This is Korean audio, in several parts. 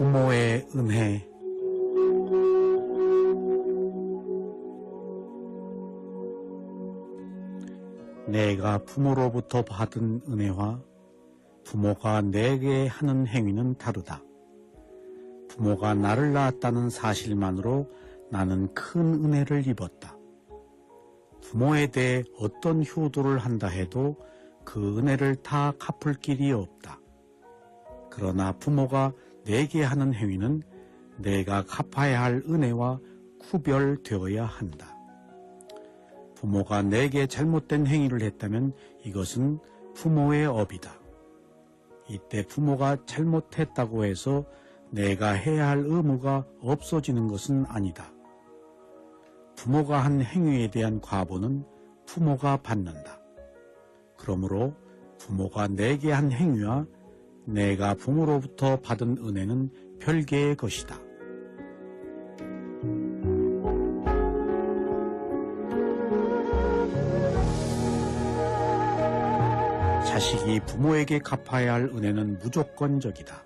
부모의 은혜 내가 부모로부터 받은 은혜와 부모가 내게 하는 행위는 다르다. 부모가 나를 낳았다는 사실만으로 나는 큰 은혜를 입었다. 부모에 대해 어떤 효도를 한다 해도 그 은혜를 다 갚을 길이 없다. 그러나 부모가 내게 하는 행위는 내가 갚아야 할 은혜와 구별되어야 한다. 부모가 내게 잘못된 행위를 했다면 이것은 부모의 업이다. 이때 부모가 잘못했다고 해서 내가 해야 할 의무가 없어지는 것은 아니다. 부모가 한 행위에 대한 과보는 부모가 받는다. 그러므로 부모가 내게 한 행위와 내가 부모로부터 받은 은혜는 별개의 것이다. 자식이 부모에게 갚아야 할 은혜는 무조건적이다.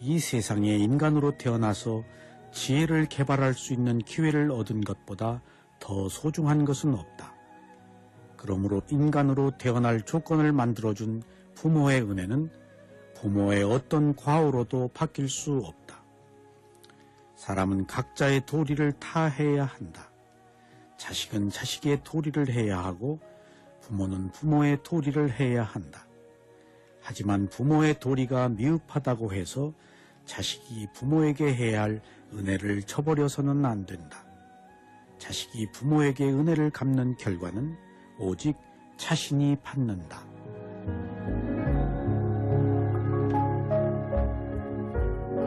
이 세상에 인간으로 태어나서 지혜를 개발할 수 있는 기회를 얻은 것보다 더 소중한 것은 없다. 그러므로 인간으로 태어날 조건을 만들어준 부모의 은혜는 부모의 어떤 과오로도 바뀔 수 없다. 사람은 각자의 도리를 다 해야 한다. 자식은 자식의 도리를 해야 하고 부모는 부모의 도리를 해야 한다. 하지만 부모의 도리가 미흡하다고 해서 자식이 부모에게 해야 할 은혜를 저버려서는 안 된다. 자식이 부모에게 은혜를 갚는 결과는 오직 자신이 받는다.